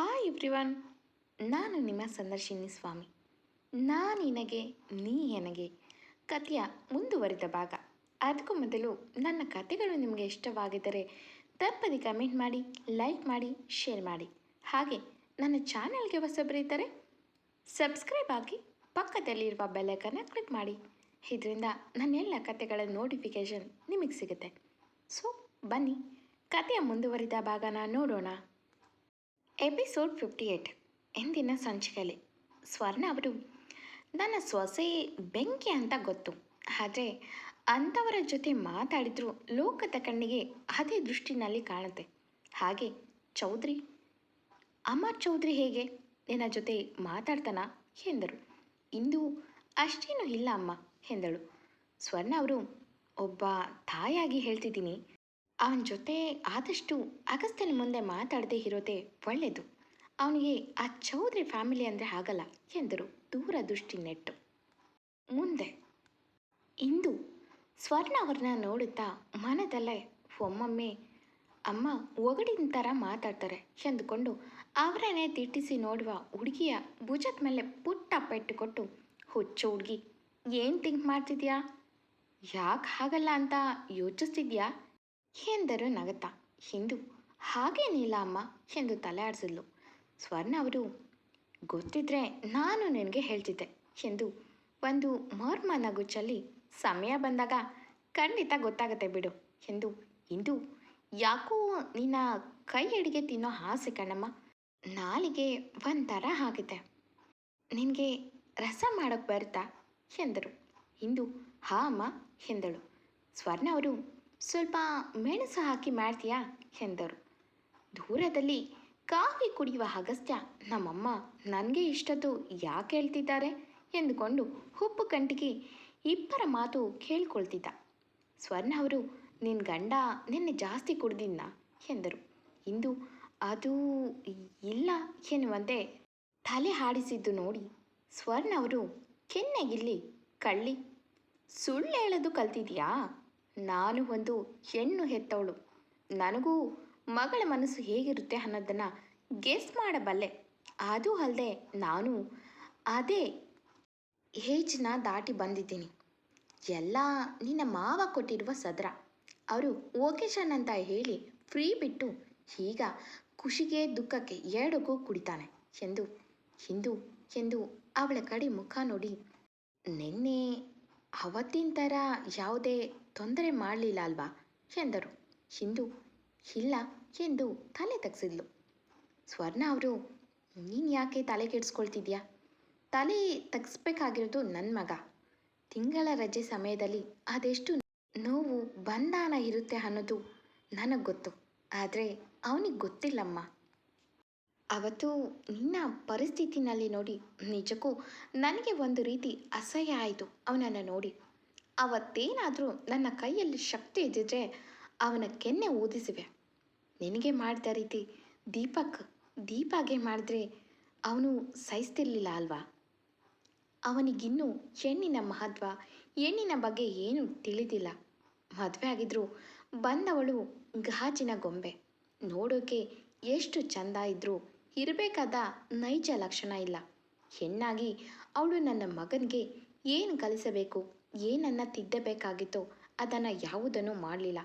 Hi everyone ನಾನು ನಿಮ್ಮ ಸಂದರ್ಶಿನಿ ಸ್ವಾಮಿ. ನಾನು ನಿನಗೆ, ನೀ ನನಗೆ ಕಥೆಯ ಮುಂದುವರಿದ ಭಾಗ. ಅದಕ್ಕೂ ಮೊದಲು ನನ್ನ ಕಥೆಗಳು ನಿಮಗೆ ಇಷ್ಟವಾಗಿದ್ದರೆ ತಪ್ಪದೆ ಕಮೆಂಟ್ ಮಾಡಿ, ಲೈಕ್ ಮಾಡಿ, ಶೇರ್ ಮಾಡಿ. ಹಾಗೆ ನನ್ನ ಚಾನೆಲ್ಗೆ ಹೊಸಬರಿದ್ದರೆ ಸಬ್ಸ್ಕ್ರೈಬ್ ಆಗಿ ಪಕ್ಕದಲ್ಲಿರುವ ಬೆಲ್ಲೈಕನ್ನ ಕ್ಲಿಕ್ ಮಾಡಿ. ಇದರಿಂದ ನನ್ನ ಎಲ್ಲ ಕಥೆಗಳ ನೋಟಿಫಿಕೇಷನ್ ನಿಮಗೆ ಸಿಗುತ್ತೆ. ಸೊ, ಬನ್ನಿ. ಕಥೆಯ ಮುಂದುವರಿದ ಭಾಗನ ನೋಡೋಣ. ಎಪಿಸೋಡ್ ಫಿಫ್ಟಿ ಏಯ್ಟ್ ಎಂದಿನ ಸಂಚಿಕೆಯಲ್ಲಿ. ಸ್ವರ್ಣ ಅವರು ನನ್ನ ಸೊಸೆ ಬೆಂಕಿ ಅಂತ ಗೊತ್ತು. ಆದರೆ ಅಂಥವರ ಜೊತೆ ಮಾತಾಡಿದ್ರು ಲೋಕದ ಕಣ್ಣಿಗೆ ಅದೇ ದೃಷ್ಟಿನಲ್ಲಿ ಕಾಣುತ್ತೆ. ಹಾಗೆ ಚೌಧರಿ. ಅಮರ್ ಚೌಧರಿ ಹೇಗೆ ನಿನ್ನ ಜೊತೆ ಮಾತಾಡ್ತಾನ ಎಂದರು. ಇಂದು ಅಷ್ಟೇನೂ ಇಲ್ಲ ಅಮ್ಮ ಎಂದಳು. ಸ್ವರ್ಣ ಅವರು, ಒಬ್ಬ ತಾಯಾಗಿ ಹೇಳ್ತಿದ್ದೀನಿ. ಅವನ ಜೊತೆ ಆದಷ್ಟು ಅಗಸ್ತ್ಯನ ಮುಂದೆ ಮಾತಾಡದೇ ಇರೋದೇ ಒಳ್ಳೆಯದು ಅವನಿಗೆ ಆ ಚೌಧರಿ ಫ್ಯಾಮಿಲಿ ಅಂದರೆ ಆಗಲ್ಲ ಎಂದರು ದೂರ ದೃಷ್ಟಿ ನೆಟ್ಟು. ಮುಂದೆ. ಇಂದು ಸ್ವರ್ಣ ಅವ್ರನ್ನ ನೋಡುತ್ತಾ ಮನದಲ್ಲೇ ಒಮ್ಮೊಮ್ಮೆ, ಅಮ್ಮ, ಒಗಡಿನ ಥರ ಮಾತಾಡ್ತಾರೆ ಎಂದುಕೊಂಡು ಅವರನ್ನೇ ತಿಟ್ಟಿಸಿ ನೋಡುವ ಹುಡುಗಿಯ ಭುಜದ ಮೇಲೆ ಪುಟ್ಟ ಪೆಟ್ಟು ಕೊಟ್ಟು, ಹುಚ್ಚು ಹುಡುಗಿ, ಏನು ಥಿಂಕ್ ಮಾಡ್ತಿದ್ಯಾ? ಯಾಕೆ ಹಾಗಲ್ಲ ಅಂತ ಯೋಚಿಸ್ತಿದ್ಯಾ? ಎಂದರು ನಗತಾ ಹಿಂದು ಹಾಗೇನಿಲ್ಲ ಅಮ್ಮ ಎಂದು ತಲೆ ಆಡಿಸಿದ್ಲು. ಸ್ವರ್ಣ ಅವರು, ಗೊತ್ತಿದ್ರೆ ನಾನು ನಿನಗೆ ಹೇಳ್ತಿದ್ದೆ ಎಂದು ಒಂದು ಮರ್ಮ ನಗುಚ್ಚಲ್ಲಿ ಸಮಯ ಬಂದಾಗ, ಖಂಡಿತ ಗೊತ್ತಾಗತ್ತೆ ಬಿಡು ಎಂದು ಇಂದು ಯಾಕೋ ನಿನ್ನ ಕೈ ಅಡಿಗೆ ತಿನ್ನೋ ಆಸೆ ಕಣಮ್ಮ. ನಾಲಿಗೆ ಒಂಥರ ಆಗಿದೆ ನಿನಗೆ ರಸ ಮಾಡೋಕ್ಕೆ ಬರುತ್ತಾ? ಎಂದರು. ಇಂದು ಹಾ ಅಮ್ಮ ಎಂದಳು. ಸ್ವರ್ಣ ಅವರು ಸ್ವಲ್ಪ ಮೆಣಸು ಹಾಕಿ ಮಾಡ್ತೀಯಾ? ಎಂದರು. ದೂರದಲ್ಲಿ ಕಾಫಿ ಕುಡಿಯುವ ಅಗಸ್ತ್ಯ ನಮ್ಮಮ್ಮ ನನಗೆ ಇಷ್ಟದ್ದು ಯಾಕೆ ಹೇಳ್ತಿದ್ದಾರೆ? ಎಂದುಕೊಂಡು ಉಪ್ಪು ಕಂಟಿಗೆ ಇಬ್ಬರ ಮಾತು ಕೇಳ್ಕೊಳ್ತಿದ್ದ. ಸ್ವರ್ಣ ಅವರು ನಿನ್ನ ಗಂಡ ನಿನ್ನೆ ಜಾಸ್ತಿ ಕುಡ್ದಿದ್ನ? ಎಂದರು. ಇಂದು ಅದು ಇಲ್ಲ ಎನ್ನುವಂತೆ ತಲೆ ಹಾಡಿಸಿದ್ದು ನೋಡಿ ಸ್ವರ್ಣ ಅವರು ಕೆನ್ನೆಗಿಲ್ಲಿ ಕಳ್ಳಿ, ಸುಳ್ಳು ಹೇಳೋದು ಕಲ್ತಿದ್ಯಾ ನಾನು ಒಂದು ಹೆಣ್ಣು ಹೆತ್ತವಳು. ನನಗೂ ಮಗಳ ಮನಸ್ಸು ಹೇಗಿರುತ್ತೆ ಅನ್ನೋದನ್ನು ಗೆಸ್ ಮಾಡಬಲ್ಲೆ. ಅದು ಅಲ್ಲದೆ ನಾನು ಅದೇ ಏಜ್ನ ದಾಟಿ ಬಂದಿದ್ದೀನಿ. ಎಲ್ಲ ನಿನ್ನ ಮಾವ ಕೊಟ್ಟಿರುವ ಸದ್ರ. ಅವರು ಓಕೇಶನ್ ಅಂತ ಹೇಳಿ ಫ್ರೀ ಬಿಟ್ಟು ಈಗ ಖುಷಿಗೆ ದುಃಖಕ್ಕೆ ಎರಡಕ್ಕೂ ಕುಡಿತಾನೆ. ಎಂದು, ಹಿಂದು, ಎಂದು ಅವಳ ಕಡೆ ಮುಖ ನೋಡಿ, ನಿನ್ನೆ ಅವತ್ತಿನ ಥರ ಯಾವುದೇ ತೊಂದರೆ ಮಾಡಲಿಲ್ಲ ಅಲ್ವಾ? ಎಂದರು. ಹಿಂದು? ಇಲ್ಲ ಎಂದು ತಲೆ ತಗ್ಸಿದ್ಲು. ಸ್ವರ್ಣ ಅವರು, ನೀನು ಯಾಕೆ ತಲೆ ಕೆಡಿಸ್ಕೊಳ್ತಿದ್ಯಾ? ತಲೆ ತಗ್ಸ್ಬೇಕಾಗಿರೋದು ನನ್ನ ಮಗ. ತಿಂಗಳ ರಜೆ ಸಮಯದಲ್ಲಿ ಅದೆಷ್ಟು ನೋವು, ಬಂಧನ ಇರುತ್ತೆ ಅನ್ನೋದು ನನಗೆ ಗೊತ್ತು. ಆದರೆ ಅವನಿಗೆ ಗೊತ್ತಿಲ್ಲಮ್ಮ. ಅವತ್ತು ನಿನ್ನ ಪರಿಸ್ಥಿತಿನಲ್ಲಿ ನೋಡಿ ನಿಜಕ್ಕೂ ನನಗೆ ಒಂದು ರೀತಿ ಅಸಹ್ಯ ಆಯಿತು. ಅವನನ್ನು ನೋಡಿ ಅವತ್ತೇನಾದರೂ ನನ್ನ ಕೈಯಲ್ಲಿ ಶಕ್ತಿ ಇದ್ದಿದ್ರೆ ಅವನ ಕೆನ್ನೆ ಊದಿಸಿವೆ. ನಿನಗೆ ಮಾಡಿದ ರೀತಿ ದೀಪಕ್ ದೀಪಾಗೆ ಮಾಡಿದ್ರೆ ಅವನು ಸಹಿಸ್ತಿರ್ಲಿಲ್ಲ ಅಲ್ವಾ? ಅವನಿಗಿನ್ನೂ ಹೆಣ್ಣಿನ ಮಹತ್ವ, ಹೆಣ್ಣಿನ ಬಗ್ಗೆ ಏನು ತಿಳಿದಿಲ್ಲ. ಮದುವೆ ಆಗಿದ್ರು ಬಂದವಳು ಗಾಜಿನ ಗೊಂಬೆ. ನೋಡೋಕೆ ಎಷ್ಟು ಚಂದ ಇದ್ರೂ ಇರಬೇಕಾದ ನೈಜ ಲಕ್ಷಣ ಇಲ್ಲ. ಹೆಣ್ಣಾಗಿ ಅವಳು ನನ್ನ ಮಗನಿಗೆ ಏನು ಕಲಿಸಬೇಕು? ಏನನ್ನು ತಿದ್ದಬೇಕಾಗಿತ್ತೋ ಅದನ್ನು ಯಾವುದನ್ನು ಮಾಡಲಿಲ್ಲ.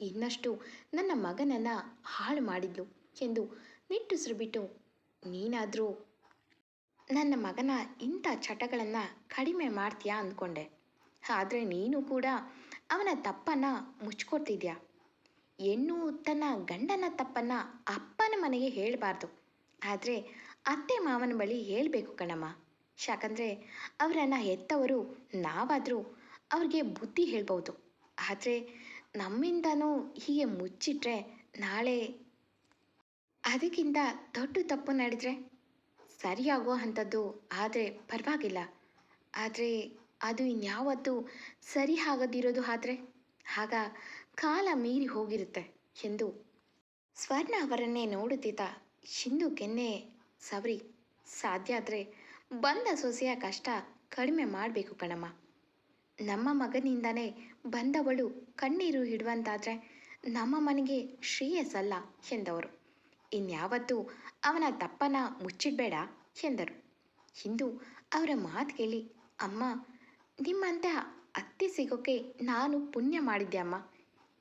ಇನ್ನಷ್ಟು ನನ್ನ ಮಗನನ್ನು ಹಾಳು ಮಾಡಿದ್ಲು ಎಂದು ನಿಟ್ಟುಸಿರು ಬಿಟ್ಟು ನೀನಾದರೂ ನನ್ನ ಮಗನ ಇಂಥ ಚಟಗಳನ್ನು ಕಡಿಮೆ ಮಾಡ್ತೀಯಾ ಅಂದ್ಕೊಂಡೆ. ಆದರೆ ನೀನು ಕೂಡ ಅವನ ತಪ್ಪನ್ನು ಮುಚ್ಕೊಡ್ತಿದ್ಯಾ? ಹೆಣ್ಣು ತನ್ನ ಗಂಡನ ತಪ್ಪನ್ನು ಅಪ್ಪನ ಮನೆಗೆ ಹೇಳಬಾರ್ದು. ಆದರೆ ಅತ್ತೆ ಮಾವನ ಬಳಿ ಹೇಳಬೇಕು ಕಣಮ್ಮ. ಯಾಕಂದರೆ ಅವರನ್ನು ಹೆತ್ತವರು ನಾವಾದರೂ ಅವ್ರಿಗೆ ಬುದ್ಧಿ ಹೇಳ್ಬೋದು. ಆದರೆ ನಮ್ಮಿಂದನೂ ಹೀಗೆ ಮುಚ್ಚಿಟ್ರೆ ನಾಳೆ ಅದಕ್ಕಿಂತ ದೊಡ್ಡ ತಪ್ಪು ನಡೆದರೆ? ಸರಿಯಾಗೋ ಅಂಥದ್ದು ಆದರೆ ಪರವಾಗಿಲ್ಲ. ಆದರೆ ಅದು ಇನ್ಯಾವತ್ತೂ ಸರಿ ಆಗದಿರೋದು ಆದರೆ? ಆಗ ಕಾಲ ಮೀರಿ ಹೋಗಿರುತ್ತೆ ಎಂದು ಸ್ವರ್ಣ ಅವರನ್ನೇ ನೋಡುತ್ತಿದ್ದ ಶಿಂದು ಕೆನ್ನೆ ಸವರಿ. ಸಾಧ್ಯ ಆದರೆ ಬಂದ ಸೊಸೆಯ ಕಷ್ಟ ಕಡಿಮೆ ಮಾಡಬೇಕು ಕಣಮ್ಮ. ನಮ್ಮ ಮಗನಿಂದನೇ ಬಂದವಳು ಕಣ್ಣೀರು ಹಿಡುವಂತಾದ್ರೆ ನಮ್ಮ ಮನೆಗೆ ಶ್ರೇಯಸ್ಸಲ್ಲ ಎಂದವರು. ಇನ್ಯಾವತ್ತೂ ಅವನ ತಪ್ಪನ ಮುಚ್ಚಿಡ್ಬೇಡ ಎಂದರು. ಇಂದು ಅವರ ಮಾತು ಕೇಳಿ, ಅಮ್ಮ, ನಿಮ್ಮಂಥ ಅತ್ತೆ ಸಿಗೋಕ್ಕೆ ನಾನು ಪುಣ್ಯ ಮಾಡಿದ್ದೆ ಅಮ್ಮ.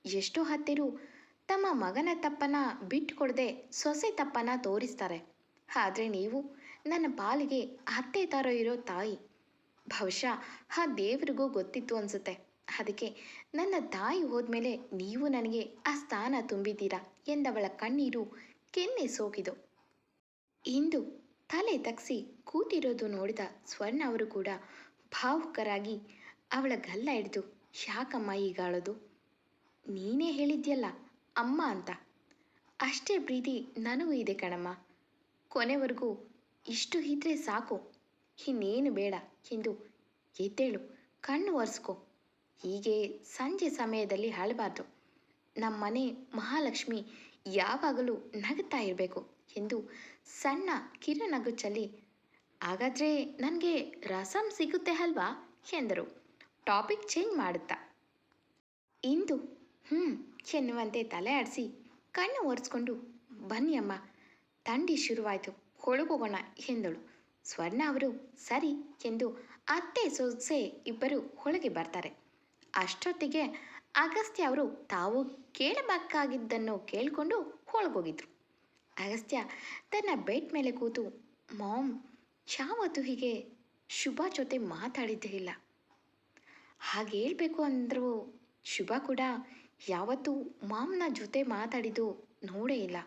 ಎಷ್ಟೋ ಹತ್ತಿರು ತಮ್ಮ ಮಗನ ತಪ್ಪನ ಬಿಟ್ಟುಕೊಡದೆ ಸೊಸೆ ತಪ್ಪನ ತೋರಿಸ್ತಾರೆ. ಆದರೆ ನೀವು ನನ್ನ ಪಾಲಿಗೆ ಅತ್ತೆ ತಾರೋ ಇರೋ ತಾಯಿ. ಬಹುಶಃ ಆ ದೇವರಿಗೂ ಗೊತ್ತಿತ್ತು ಅನಿಸುತ್ತೆ. ಅದಕ್ಕೆ ನನ್ನ ತಾಯಿ ಹೋದ್ಮೇಲೆ ನೀವು ನನಗೆ ಆ ಸ್ಥಾನ ತುಂಬಿದ್ದೀರಾ ಎಂದವಳ ಕಣ್ಣೀರು ಕೆನ್ನೆ ಸೋಗಿದು ಇಂದು ತಲೆ ತಗ್ಸಿ ಕೂತಿರೋದು ನೋಡಿದ ಸ್ವರ್ಣ ಅವರು ಕೂಡ ಭಾವುಕರಾಗಿ ಅವಳ ಗಲ್ಲ ಹಿಡಿದು, ಯಾಕಮ್ಮ ಈಗಾಳೋದು ನೀನೇ ಹೇಳಿದ್ಯಲ್ಲ ಅಮ್ಮ ಅಂತ. ಅಷ್ಟೇ ಪ್ರೀತಿ ನನಗೂ ಇದೆ ಕಣಮ್ಮ. ಕೊನೆವರೆಗೂ ಇಷ್ಟು ಇದ್ರೆ ಸಾಕು. ಇನ್ನೇನು ಬೇಡ. ಎಂದು ಎದ್ದೇಳು. ಕಣ್ಣು ಒರೆಸ್ಕೋ. ಹೀಗೆ ಸಂಜೆ ಸಮಯದಲ್ಲಿ ಹಾಳಬಾರ್ದು ನಮ್ಮನೆ ಮಹಾಲಕ್ಷ್ಮಿ ಯಾವಾಗಲೂ ನಗುತ್ತಾ ಇರಬೇಕು ಎಂದು ಸಣ್ಣ ಕಿರುನಗು ಚಲ್ಲಿ ಹಾಗಾದರೆ ನನಗೆ ರಸಂ ಸಿಗುತ್ತೆ ಅಲ್ವಾ? ಎಂದರು. ಟಾಪಿಕ್ ಚೇಂಜ್ ಮಾಡುತ್ತಾ. ಇಂದು ಹ್ಞೂ ಎನ್ನುವಂತೆ ತಲೆ ಆಡಿಸಿ ಕಣ್ಣು ಒರೆಸ್ಕೊಂಡು, ಬನ್ನಿ ಅಮ್ಮ, ಥಂಡಿ ಶುರುವಾಯಿತು. ಹೊಳಗೋಗೋಣ ಎಂದಳು. ಸ್ವರ್ಣ ಅವರು, ಸರಿ ಎಂದು ಅತ್ತೆ ಸೊಸೆ ಇಬ್ಬರು ಒಳಗೆ ಬರ್ತಾರೆ. ಅಷ್ಟೊತ್ತಿಗೆ ಅಗಸ್ತ್ಯ ಅವರು ತಾವು ಕೇಳಬೇಕಾಗಿದ್ದನ್ನು ಕೇಳಿಕೊಂಡು ಒಳಗೋಗಿದ್ರು ಅಗಸ್ತ್ಯ ತನ್ನ ಬೆಡ್ ಮೇಲೆ ಕೂತು, ಮಾಮ್, ಯಾವತ್ತು ಹೀಗೆ ಶುಭ ಜೊತೆ ಮಾತಾಡಿದ್ದೇ ಇಲ್ಲ. ಹಾಗೆ ಹೇಳಬೇಕು ಅಂದರೂ, ಶುಭ ಕೂಡ ಯಾವತ್ತೂ ಮಾಮ್ನ ಜೊತೆ ಮಾತಾಡಿದ್ದು ನೋಡೇ ಇಲ್ಲ.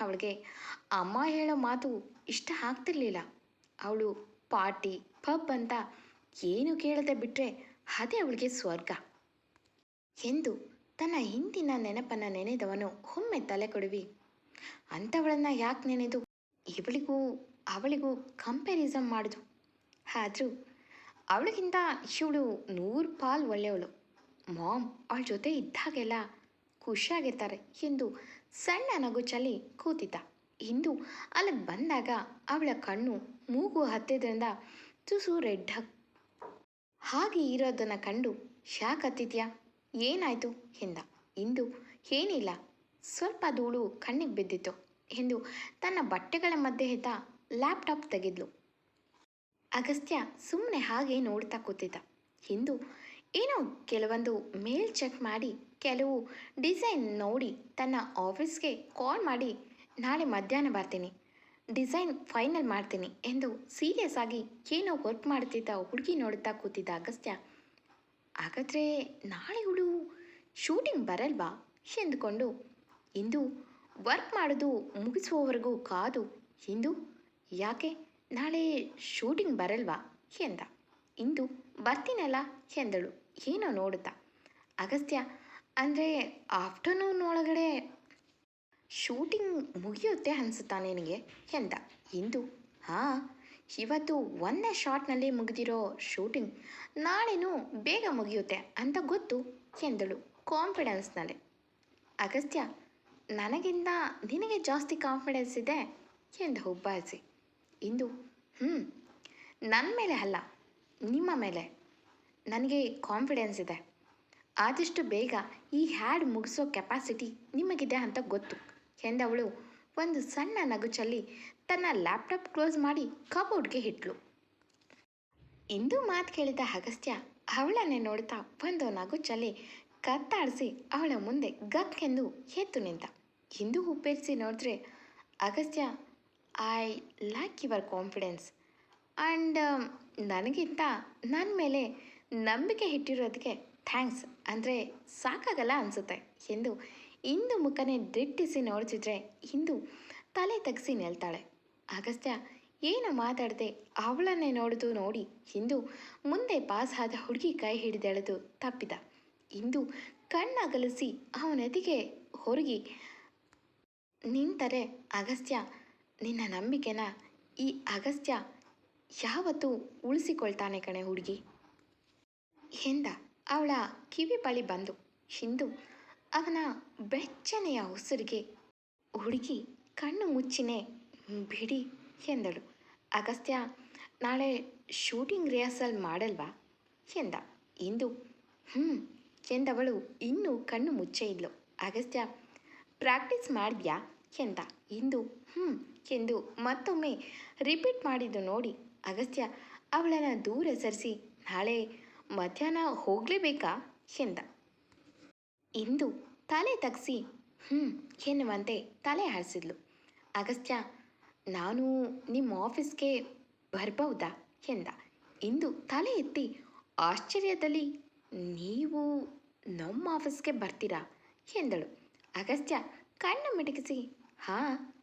ಅವಳಿಗೆ, ಅಮ್ಮ ಹೇಳೋ ಮಾತು ಇಷ್ಟ ಆಗ್ತಿರ್ಲಿಲ್ಲ. ಅವಳು ಪಾರ್ಟಿ, ಪಬ್ ಅಂತ ಏನು ಕೇಳದೆ ಬಿಟ್ಟರೆ ಅದೇ ಅವಳಿಗೆ ಸ್ವರ್ಗ. ಎಂದು ತನ್ನ ಹಿಂದಿನ ನೆನಪನ್ನು ನೆನೆದವನು ಒಮ್ಮೆ ತಲೆ ಕೊಡುವಿ. ಅಂಥವಳನ್ನು ಯಾಕೆ ನೆನೆದು? ಇವಳಿಗೂ ಅವಳಿಗೂ ಕಂಪ್ಯಾರಿಸಮ್ ಮಾಡಿದು. ಆದರೂ ಅವಳಿಗಿಂತ ಇವಳು ನೂರು ಪಾಲ್ ಒಳ್ಳೆಯವಳು. ಮಾಮ್ ಅವಳ ಜೊತೆ ಇದ್ದಾಗೆಲ್ಲ ಖುಷಿಯಾಗಿರ್ತಾರೆ ಎಂದು ಸಣ್ಣ ನಗು ಚಲಿ ಕೂತಿದ್ದ. ಇಂದು ಅಲ್ಲಿಗೆ ಬಂದಾಗ ಅವಳ ಕಣ್ಣು ಮೂಗು ಹತ್ತಿದ್ರಿಂದ ತುಸು ರೆಡ್ ಹಾಗೆ ಇರೋದನ್ನು ಕಂಡು ಶಾಕತ್ತಿದ್ಯಾ ಏನಾಯಿತು? ಎಂದ. ಇಂದು ಏನಿಲ್ಲ. ಸ್ವಲ್ಪ ಧೂಳು ಕಣ್ಣಿಗೆ ಬಿದ್ದಿತ್ತು ಎಂದು ತನ್ನ ಬಟ್ಟೆಗಳ ಮಧ್ಯೆ ಇದ್ದ ಲ್ಯಾಪ್ಟಾಪ್ ತೆಗೆದ್ಲು. ಅಗಸ್ತ್ಯ ಸುಮ್ಮನೆ ಹಾಗೆ ನೋಡ್ತಾ ಕೂತಿದ್ದ. ಇಂದು ಏನೋ ಕೆಲವೊಂದು ಮೇಲ್ ಚೆಕ್ ಮಾಡಿ ಕೆಲವು ಡಿಸೈನ್ ನೋಡಿ ತನ್ನ ಆಫೀಸ್ಗೆ ಕಾಲ್ ಮಾಡಿ, ನಾಳೆ ಮಧ್ಯಾಹ್ನ ಬರ್ತೀನಿ. ಡಿಸೈನ್ ಫೈನಲ್ ಮಾಡ್ತೀನಿ ಎಂದು ಸೀರಿಯಸ್ ಆಗಿ ಏನೋ ವರ್ಕ್ ಮಾಡ್ತಿದ್ದ ಹುಡುಗಿ ನೋಡುತ್ತಾ ಕೂತಿದ್ದ ಅಗಸ್ತ್ಯ. ಹಾಗಾದರೆ ನಾಳೆ ಇವಳು ಶೂಟಿಂಗ್ ಬರಲ್ವಾ? ಎಂದುಕೊಂಡು, ಇಂದು ವರ್ಕ್ ಮಾಡೋದು ಮುಗಿಸುವವರೆಗೂ ಕಾದು. ಇಂದು ಯಾಕೆ ನಾಳೆ ಶೂಟಿಂಗ್ ಬರಲ್ವಾ? ಎಂದ. ಇಂದು ಬರ್ತೀನಲ್ಲ? ಎಂದಳು. ಏನೋ ನೋಡುತ್ತಾ. ಅಗಸ್ತ್ಯ ಅಂದರೆ ಆಫ್ಟರ್ನೂನ್ ಒಳಗಡೆ ಶೂಟಿಂಗ್ ಮುಗಿಯುತ್ತೆ ಅನಿಸುತ್ತಾ ನಿನಗೆ? ಎಂದ. ಇಂದು? ಹಾಂ. ಇವತ್ತು ಒಂದೇ ಶಾಟ್ನಲ್ಲಿ ಮುಗಿದಿರೋ ಶೂಟಿಂಗ್ ನಾಳೆನೂ ಬೇಗ ಮುಗಿಯುತ್ತೆ ಅಂತ ಗೊತ್ತು, ಎಂದಳು ಕಾನ್ಫಿಡೆನ್ಸ್ನಲ್ಲಿ ಅಗಸ್ತ್ಯ, ನನಗಿಂತ ನಿನಗೆ ಜಾಸ್ತಿ ಕಾನ್ಫಿಡೆನ್ಸ್ ಇದೆ? ಎಂದ ಹುಬ್ಬಾಯಿಸಿ ಇಂದು? ಹ್ಞೂ ನನ್ನ ಮೇಲೆ ಅಲ್ಲ, ನಿಮ್ಮ ಮೇಲೆ. ನನಗೆ ಕಾನ್ಫಿಡೆನ್ಸ್ ಇದೆ. ಆದಷ್ಟು ಬೇಗ ಈ ಹ್ಯಾಡ್ ಮುಗಿಸೋ ಕೆಪಾಸಿಟಿ ನಿಮಗಿದೆ ಅಂತ ಗೊತ್ತು, ಎಂದವಳು. ಒಂದು ಸಣ್ಣ ನಗುಚಲ್ಲಿ ತನ್ನ ಲ್ಯಾಪ್ಟಾಪ್ ಕ್ಲೋಸ್ ಮಾಡಿ ಕಬೋರ್ಡ್ಗೆ ಇಟ್ಲು. ಇಂದು ಮಾತು ಕೇಳಿದ ಅಗಸ್ತ್ಯ ಅವಳನ್ನೇ ನೋಡ್ತಾ ಒಂದು ನಗು ಚಲ್ಲಿ ಕತ್ತಾಡಿಸಿ ಅವಳ ಮುಂದೆ ಗಕ್ಕೆಂದು ಎದ್ದು ನಿಂತ. ಇಂದು ಉಪ್ಪೇರಿಸಿ ನೋಡಿದ್ರೆ Agastya I lack your confidence and ನನಗಿಂತ ನನ್ನ ಮೇಲೆ ನಂಬಿಕೆ ಇಟ್ಟಿರೋದಕ್ಕೆ ಥ್ಯಾಂಕ್ಸ್. ಅಂದರೆ ಸಾಕಾಗಲ್ಲ ಅನಿಸುತ್ತೆ. ಎಂದು ಇಂದು ಮುಖನೇ ದಿಟ್ಟಿಸಿ ನೋಡ್ತಿದ್ರೆ ಇಂದು ತಲೆ ತಗ್ಸಿ ನಿಲ್ತಾಳೆ. ಅಗಸ್ತ್ಯ ಏನು ಮಾತಾಡದೆ ಅವಳನ್ನೇ ನೋಡಿದು ನೋಡಿ ಇಂದು ಮುಂದೆ ಪಾಸ್ ಆದ ಹುಡುಗಿ ಕೈ ಹಿಡಿದೆಳೆದು ತಪ್ಪಿದ. ಇಂದು ಕಣ್ಣಗಲಿಸಿ ಅವನದಿಗೆ ಹೊರಗಿ, ನಿಂತರೆ ಅಗಸ್ತ್ಯ ನಿನ್ನ ನಂಬಿಕೆನ ಈ ಅಗಸ್ತ್ಯ ಯಾವತ್ತೂ ಉಳಿಸಿಕೊಳ್ತಾನೆ ಕಣೆ ಹುಡುಗಿ. ಎಂದ. ಅವಳ ಕಿವಿ ಬಳಿ ಬಂದು ಹಿಂದು ಅವನ ಬೆಚ್ಚನೆಯ ಉಸಿರಿಗೆ ಹುಡುಗಿ ಕಣ್ಣು ಮುಚ್ಚಿನೇ, ಬಿಡಿ ಎಂದಳು. ಅಗಸ್ತ್ಯ, ನಾಳೆ ಶೂಟಿಂಗ್ ರಿಹರ್ಸಲ್ ಮಾಡಲ್ವಾ? ಎಂದ. ಇಂದು. ಹ್ಞೂ ಎಂದವಳು ಇನ್ನೂ ಕಣ್ಣು ಮುಚ್ಚೇ ಇದ್ಲು. ಅಗಸ್ತ್ಯ, ಪ್ರಾಕ್ಟೀಸ್ ಮಾಡಿದ್ಯಾ? ಎಂದ. ಇಂದು. ಹ್ಞೂ ಎಂದು ಮತ್ತೊಮ್ಮೆ ರಿಪೀಟ್ ಮಾಡಿದ್ದು ನೋಡಿ, ಅಗಸ್ತ್ಯ, ಅವಳನ್ನು ದೂರ ಸರಿಸಿ, ನಾಳೆ ಮಧ್ಯಾಹ್ನ ಹೋಗಲೇಬೇಕಾ? ಎಂದ. ಇಂದು ತಲೆ ತಗ್ಸಿ. ಹ್ಞೂ ಎನ್ನುವಂತೆ ತಲೆ ಆಡಿಸಿದ್ಲು ಅಗಸ್ತ್ಯ, ನಾನು ನಿಮ್ಮ ಆಫೀಸ್ಗೆ ಬರ್ಬಹುದಾ ಎಂದ. ಇಂದು ತಲೆ ಎತ್ತಿ ಆಶ್ಚರ್ಯದಲ್ಲಿ, ನೀವು ನಮ್ಮ ಆಫೀಸ್ಗೆ ಬರ್ತೀರಾ? ಎಂದಳು. ಅಗಸ್ತ್ಯ ಕಣ್ಣು ಮಿಟಕಿಸಿ, ಹಾಂ,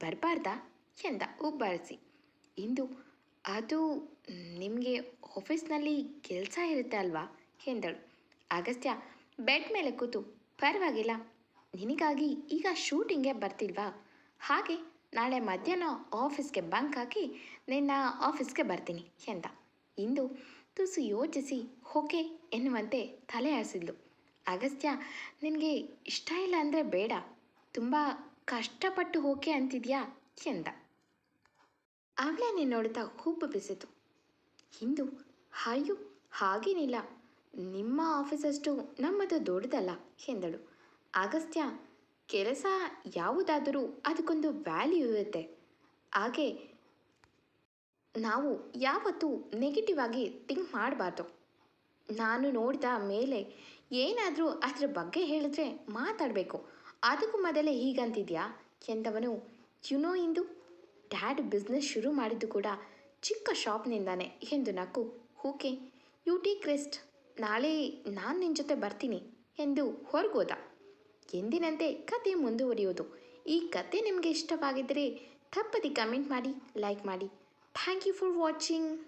ಬರಬಾರ್ದಾ? ಎಂದ ಉಬ್ಬರಿಸಿ ಇಂದು ಅದು, ನಿಮಗೆ ಆಫೀಸ್ನಲ್ಲಿ ಕೆಲಸ ಇರುತ್ತೆ ಅಲ್ವಾ? ಎಂದಳು. ಅಗಸ್ತ್ಯ, ಬೆಡ್ ಮೇಲೆ ಕೂತು, ಪರವಾಗಿಲ್ಲ. ನಿನಗಾಗಿ ಈಗ ಶೂಟಿಂಗ್ಗೆ ಬರ್ತಿಲ್ವಾ? ಹಾಗೆ ನಾಳೆ ಮಧ್ಯಾಹ್ನ ಆಫೀಸ್ಗೆ ಬಂಕ್ ಹಾಕಿ ನಿನ್ನ ಆಫೀಸ್ಗೆ ಬರ್ತೀನಿ, ಎಂದ. ಇಂದು ತುಸು ಯೋಚಿಸಿ, ಓಕೆ ಎನ್ನುವಂತೆ ತಲೆ ಆಡಿಸಿದ್ಲು. ಅಗಸ್ತ್ಯ, ನಿನಗೆ ಇಷ್ಟ ಇಲ್ಲ ಅಂದರೆ ಬೇಡ. ತುಂಬ ಕಷ್ಟಪಟ್ಟು ಓಕೆ ಅಂತಿದ್ಯಾ? ಎಂದ. ಅವಳನ್ನೇ ನೋಡುತ್ತಾ ಹುಬ್ಬು ಬಿಸಿತು. ಇಂದು ಅಯ್ಯೋ, ಹಾಗೇನಿಲ್ಲ. ನಿಮ್ಮ ಆಫೀಸಷ್ಟು ನಮ್ಮದು ದೊಡ್ಡದಲ್ಲ, ಎಂದಳು. ಅಗಸ್ತ್ಯ, ಕೆಲಸ ಯಾವುದಾದರೂ ಅದಕ್ಕೊಂದು ವ್ಯಾಲ್ಯೂ ಇರುತ್ತೆ. ಹಾಗೆ ನಾವು ಯಾವತ್ತೂ ನೆಗೆಟಿವ್ ಆಗಿ ಥಿಂಕ್ ಮಾಡಬಾರ್ದು. ನಾನು ನೋಡಿದ ಮೇಲೆ ಏನಾದರೂ ಅದರ ಬಗ್ಗೆ ಹೇಳಿದ್ರೆ ಮಾತಾಡಬೇಕು. ಅದಕ್ಕೂ ಮೊದಲೇ ಹೀಗಂತಿದ್ಯಾ? ಎಂದವನು ಯುನೋ ಇಂದು ಡ್ಯಾಡ್ ಬಿಸ್ನೆಸ್ ಶುರು ಮಾಡಿದ್ದು ಕೂಡ ಚಿಕ್ಕ ಶಾಪ್ನಿಂದಾನೆ. ಎಂದು ನಕ್ಕು, ಹೂಕೆ, ಯು ಟಿ ಕ್ರಿಸ್ಟ್, ನಾಳೆ ನಾನು ನಿನ್ನ ಜೊತೆ ಬರ್ತೀನಿ ಎಂದು ಹೊರಗೋದ. ಎಂದಿನಂತೆ ಕತೆ ಮುಂದುವರಿಯೋದು. ಈ ಕತೆ ನಿಮಗೆ ಇಷ್ಟವಾಗಿದ್ದರೆ ತಪ್ಪದೆ ಕಮೆಂಟ್ ಮಾಡಿ, ಲೈಕ್ ಮಾಡಿ. Thank you for watching.